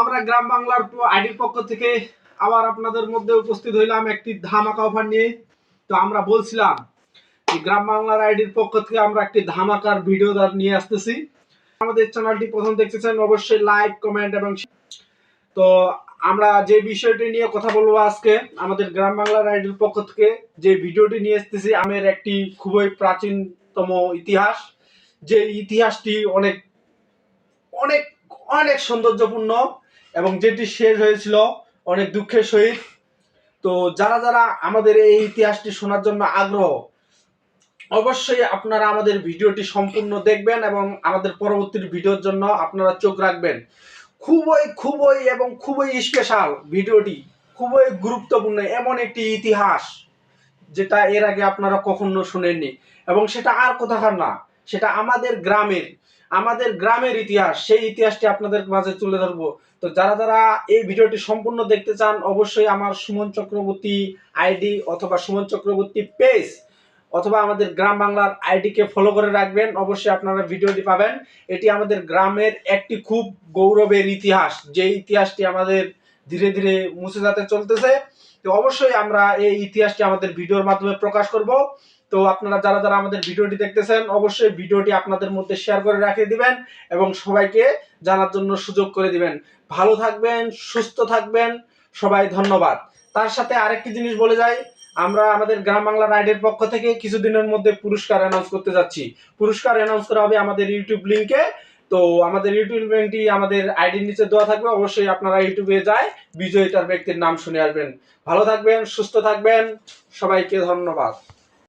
আমরা গ্রাম বাংলার আইডির পক্ষ থেকে আবার আপনাদের মধ্যে উপস্থিত হইলাম একটি ধামাকা অফার নিয়ে। তো আমরা বলছিলাম গ্রাম বাংলার আইডির পক্ষ থেকে আমরা একটি ধামাকার ভিডিও নিয়ে আসতেছি। আমাদের চ্যানেলটি প্রথম দেখতেছেন, অবশ্যই লাইক কমেন্ট এবং তো আমরা যে বিষয়টি নিয়ে কথা বলব আজকে, আমাদের গ্রাম বাংলার আইডির পক্ষ থেকে যে ভিডিওটি নিয়ে আসতেছি, আমের একটি খুবই প্রাচীনতম ইতিহাস। যে ইতিহাসটি অনেক অনেক অনেক সৌন্দর্যপূর্ণ এবং যেটি শেষ হয়েছিল অনেক দুঃখের সহিত। তো যারা যারা আমাদের এই ইতিহাসটি শোনার জন্য আগ্রহ, অবশ্যই আপনারা আমাদের ভিডিওটি সম্পূর্ণ দেখবেন এবং আমাদের পরবর্তী ভিডিওর জন্য আপনারা চোখ রাখবেন। খুবই খুবই এবং খুবই স্পেশাল ভিডিওটি, খুবই গুরুত্বপূর্ণ এমন একটি ইতিহাস যেটা এর আগে আপনারা কখনো শুনেননি। এবং সেটা আর কোথাকার না সেটা আমাদের গ্রামের আমাদের গ্রামের ইতিহাস। সেই ইতিহাসটি আপনাদের মাঝে তুলে ধরবো। তো যারা যারা এই ভিডিওটি সম্পূর্ণ দেখতে চান, অবশ্যই আমার সুমন চক্রবর্তী আইডি অথবা সুমন চক্রবর্তী পেজ অথবা আমাদের গ্রাম বাংলার আইডিকে ফলো করে রাখবেন। অবশ্যই আপনারা ভিডিওটি পাবেন। এটি আমাদের গ্রামের একটি খুব গৌরবের ইতিহাস। যে ইতিহাসটি আমাদের ধীরে ধীরে মুছে যাতে চলতেছে। তো অবশ্যই আমরা এই ইতিহাসটি আমাদের ভিডিওর মাধ্যমে প্রকাশ করব। তো আপনারা যারা যারা আমাদের ভিডিওটি দেখতেছেন, অবশ্যই ভিডিওটি আপনাদের মধ্যে শেয়ার করে রাখিয়ে দিবেন এবং সবাইকে জানার জন্য সুযোগ করে দিবেন। ভালো থাকবেন, সুস্থ থাকবেন, সবাই ধন্যবাদ। তার সাথে আরেকটি জিনিস বলে যাই, আমরা আমাদের গ্রাম বাংলা রাইডের পক্ষ থেকে কিছুদিনের মধ্যে পুরস্কার অ্যানাউন্স করতে যাচ্ছি। পুরস্কার অ্যানাউন্স করা হবে আমাদের ইউটিউব লিংকে। তো আমাদের ইউটিউব লিঙ্কটি আমাদের আইডির নিচে দেওয়া থাকবে, অবশ্যই আপনারা ইউটিউবে যায় বিজয়িতার ব্যক্তির নাম শুনে আসবেন। ভালো থাকবেন, সুস্থ থাকবেন, সবাইকে ধন্যবাদ।